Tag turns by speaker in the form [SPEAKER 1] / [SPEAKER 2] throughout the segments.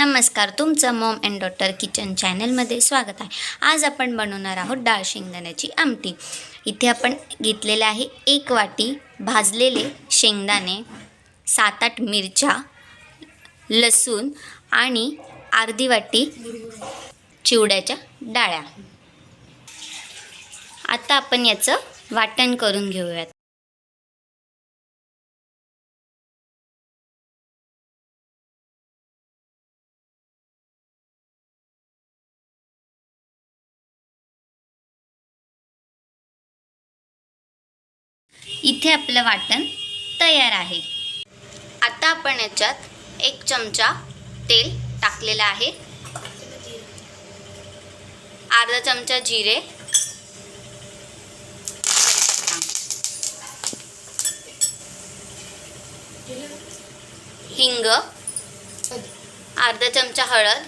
[SPEAKER 1] नमस्कार तुमचं Maugham and daughter kitchen चॅनलमध्ये स्वागत आहे. आज आपण बनवणार आहोत डाळ शेंगदाण्याची आमटी. इथे आपण घेतलेलं आहे एक वाटी भाजलेले शेंगदाणे सात आठ मिरच्या लसूण आणि अर्धी वाटी चिवड्याच्या डाळ्या. आता आपण याचं वाटण करून घेऊयात. इथे आपलं वाटण तयार आहे. आता आपण याच्यात एक चमचा तेल टाकलेलं आहे. अर्धा चमचा जिरे. हिंग. अर्धा चमचा हळद.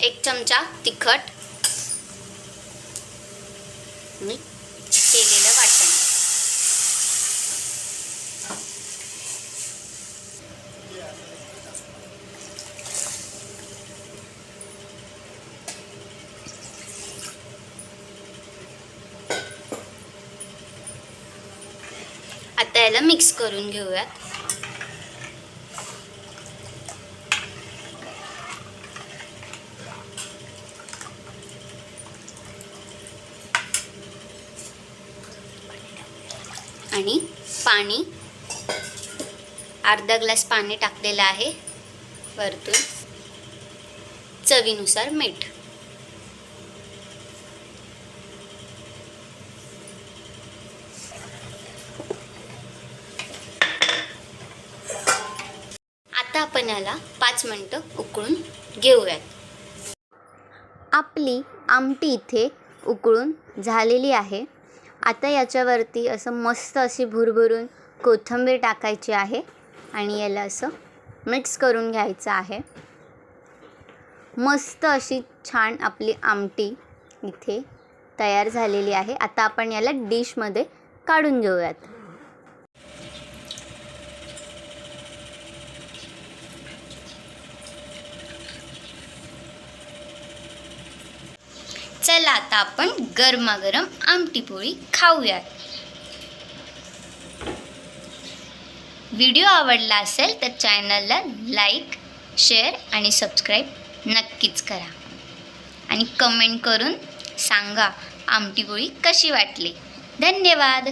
[SPEAKER 1] एक चमचा तिखट. मी केलेलं वाटण आता याला मिक्स करून घेऊयात. आणि पाणी. अर्धा ग्लास पाणी टाकलेलं आहे. वरतून चवीनुसार मीठ. आता आपण याला पाच मिनटं उकळून घेऊयात. आपली आमटी इथे उकळून झालेली आहे. आता याच्यावरती असं मस्त अशी भुरभुरून कोथिंबीर टाकायची आहे आणि याला असं मिक्स करून घ्यायचं आहे. मस्त अशी छान आपली आमटी इथे तयार झालेली आहे. आता आपण याला डिशमध्ये काढून घेऊयात. चला आता आपण गरमागरम आमटी पोळी खाऊयात. व्हिडिओ आवडला असेल तर चॅनलला लाईक शेअर आणि सबस्क्राईब नक्कीच करा. आणि कमेंट करून सांगा आमटी पोळी कशी वाटली. धन्यवाद.